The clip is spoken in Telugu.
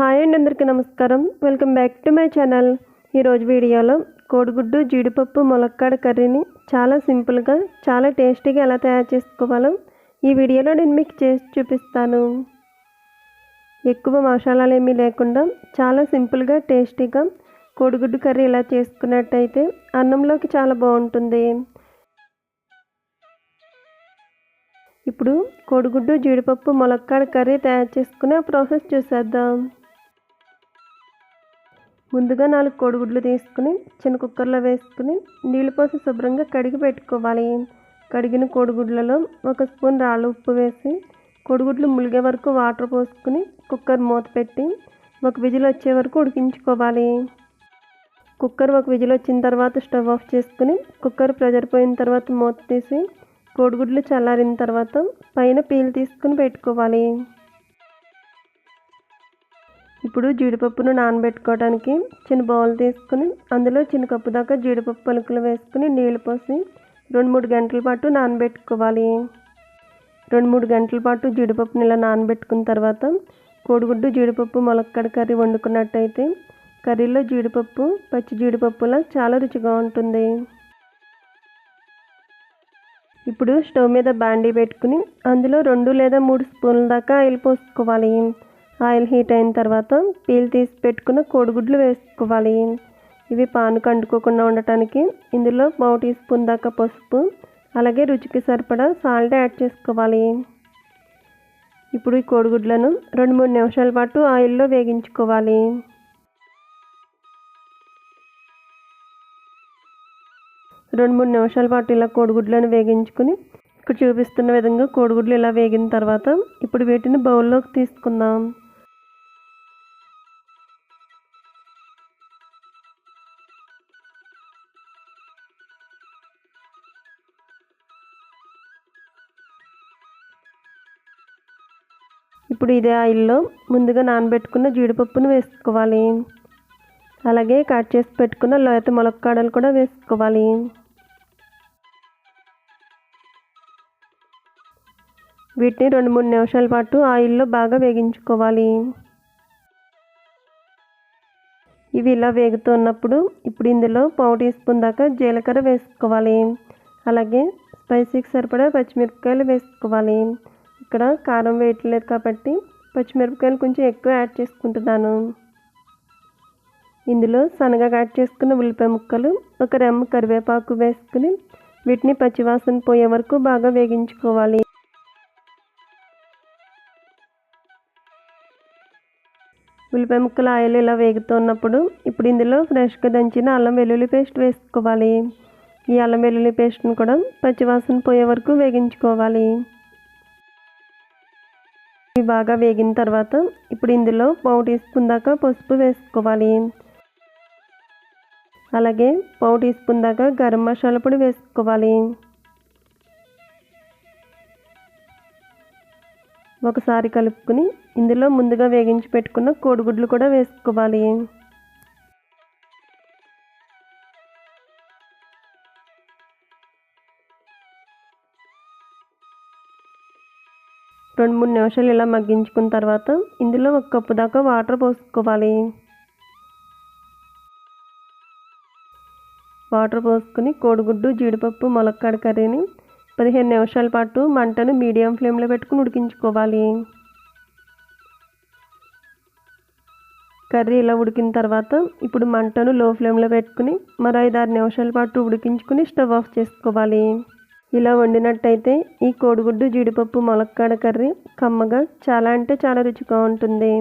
హాయ్ అండి అందరికీ నమస్కారం. Welcome back to my channel. ఈరోజు వీడియోలో కోడిగుడ్డు జీడిపప్పు ములక్కాడ కర్రీని చాలా సింపుల్గా చాలా టేస్టీగా ఎలా తయారు చేసుకోవాలో ఈ వీడియోలో నేను మీకు చేసి చూపిస్తాను. ఎక్కువ మసాలాలు ఏమీ లేకుండా చాలా సింపుల్గా టేస్టీగా కోడిగుడ్డు కర్రీ ఇలా చేసుకున్నట్టయితే అన్నంలోకి చాలా బాగుంటుంది. ఇప్పుడు కోడిగుడ్డు జీడిపప్పు ములక్కాడ కర్రీ తయారు చేసుకునే ప్రాసెస్ చూసేద్దాం. ముందుగా నాలుగు కోడిగుడ్లు తీసుకుని చిన్న కుక్కర్లో వేసుకుని నీళ్ళు పోసి శుభ్రంగా కడిగి పెట్టుకోవాలి. కడిగిన కోడిగుడ్లలో ఒక స్పూన్ రాళ్ళ ఉప్పు వేసి కోడిగుడ్లు ములిగే వరకు వాటర్ పోసుకుని కుక్కర్ మూత పెట్టి ఒక విజిల్ వచ్చే వరకు ఉడికించుకోవాలి. కుక్కర్ ఒక విజిల్ వచ్చిన తర్వాత స్టవ్ ఆఫ్ చేసుకుని కుక్కర్ ప్రెజర్ పోయిన తర్వాత మూత తీసి కోడిగుడ్లు చల్లారిన తర్వాత పైన పీల్ తీసుకుని పెట్టుకోవాలి. ఇప్పుడు జీడిపప్పును నానబెట్టుకోవడానికి చిన్న బౌల్ తీసుకుని అందులో చిన్న కప్పు దాకా జీడిపప్పు పలుకులు వేసుకుని నీళ్ళు పోసి రెండు మూడు గంటల పాటు నానబెట్టుకోవాలి. రెండు మూడు గంటల పాటు జీడిపప్పుని ఇలా నానబెట్టుకున్న తర్వాత కోడిగుడ్డు జీడిపప్పు ములక్కడ కర్రీ వండుకున్నట్టయితే కర్రీలో జీడిపప్పు పచ్చి జీడిపప్పులా చాలా రుచిగా ఉంటుంది. ఇప్పుడు స్టవ్ మీద బాండీ పెట్టుకుని అందులో రెండు లేదా మూడు స్పూన్ల దాకా ఆయిల్ పోసుకోవాలి. ఆయిల్ హీట్ అయిన తర్వాత పీల్ తీసి పెట్టుకున్న కోడిగుడ్లు వేసుకోవాలి. ఇవి పాను కండుకోకుండా ఉండటానికి ఇందులో పావు టీ స్పూన్ దాకా పసుపు అలాగే రుచికి సరిపడా సాల్ట్ యాడ్ చేసుకోవాలి. ఇప్పుడు ఈ కోడిగుడ్లను రెండు మూడు నిమిషాల పాటు ఆయిల్లో వేగించుకోవాలి. రెండు మూడు నిమిషాల పాటు ఇలా కోడిగుడ్లను వేగించుకుని ఇక్కడ చూపిస్తున్న విధంగా కోడిగుడ్లు ఇలా వేగిన తర్వాత ఇప్పుడు వీటిని బౌల్లోకి తీసుకుందాం. ఇప్పుడు ఇదే ఆయిల్లో ముందుగా నానబెట్టుకున్న జీడిపప్పును వేసుకోవాలి. అలాగే కట్ చేసి పెట్టుకున్న లేత ములక్కాడలు కూడా వేసుకోవాలి. వీటిని రెండు మూడు నిమిషాల పాటు ఆయిల్లో బాగా వేగించుకోవాలి. ఇవి ఇలా వేగుతున్నప్పుడు ఇప్పుడు ఇందులో పావు టీ స్పూన్ దాకా జీలకర్ర వేసుకోవాలి. అలాగే స్పైసీకి సరిపడా పచ్చిమిరపకాయలు వేసుకోవాలి. ఇక్కడ కారం వేయట్లేదు కాబట్టి పచ్చిమిరపకాయలు కొంచెం ఎక్కువ యాడ్ చేసుకుంటున్నాను. ఇందులో సన్నగా కట్ చేసుకున్న ఉల్లిపాయ ముక్కలు ఒక రెమ్మ కరివేపాకు వేసుకుని వీటిని పచ్చివాసన పోయే వరకు బాగా వేగించుకోవాలి. ఉల్లిపాయ ముక్కలు ఆయిల్ ఇలా వేగుతున్నప్పుడు ఇప్పుడు ఇందులో ఫ్రెష్గా దంచిన అల్లం వెల్లుల్లి పేస్ట్ వేసుకోవాలి. ఈ అల్లం వెల్లుల్లి పేస్ట్ని కూడా పచ్చివాసన పోయే వరకు వేగించుకోవాలి. ఇవి బాగా వేగిన తర్వాత ఇప్పుడు ఇందులో పావు టీ స్పూన్ దాకా పసుపు వేసుకోవాలి. అలాగే పావు టీ స్పూన్ దాకా గరం మసాలా పొడి వేసుకోవాలి. ఒకసారి కలుపుకుని ఇందులో ముందుగా వేగించి పెట్టుకున్న కోడిగుడ్లు కూడా వేసుకోవాలి. రెండు మూడు నిమిషాలు ఇలా మగ్గించుకున్న తర్వాత ఇందులో ఒక కప్పు దాకా వాటర్ పోసుకోవాలి. వాటర్ పోసుకుని కోడిగుడ్డు జీడిపప్పు ములక్కాడ కర్రీని పదిహేను నిమిషాల పాటు మంటను మీడియం ఫ్లేమ్లో పెట్టుకుని ఉడికించుకోవాలి. కర్రీ ఇలా ఉడికిన తర్వాత ఇప్పుడు మంటను లో ఫ్లేమ్లో పెట్టుకుని మరో ఐదు ఆరు నిమిషాల పాటు ఉడికించుకుని స్టవ్ ఆఫ్ చేసుకోవాలి. ఇలా వండినట్టయితే ఈ కోడిగుడ్డు జీడిపప్పు ములక్కాడ కర్రీ కమ్మగా చాలా అంటే చాలా రుచిగా ఉంటుంది.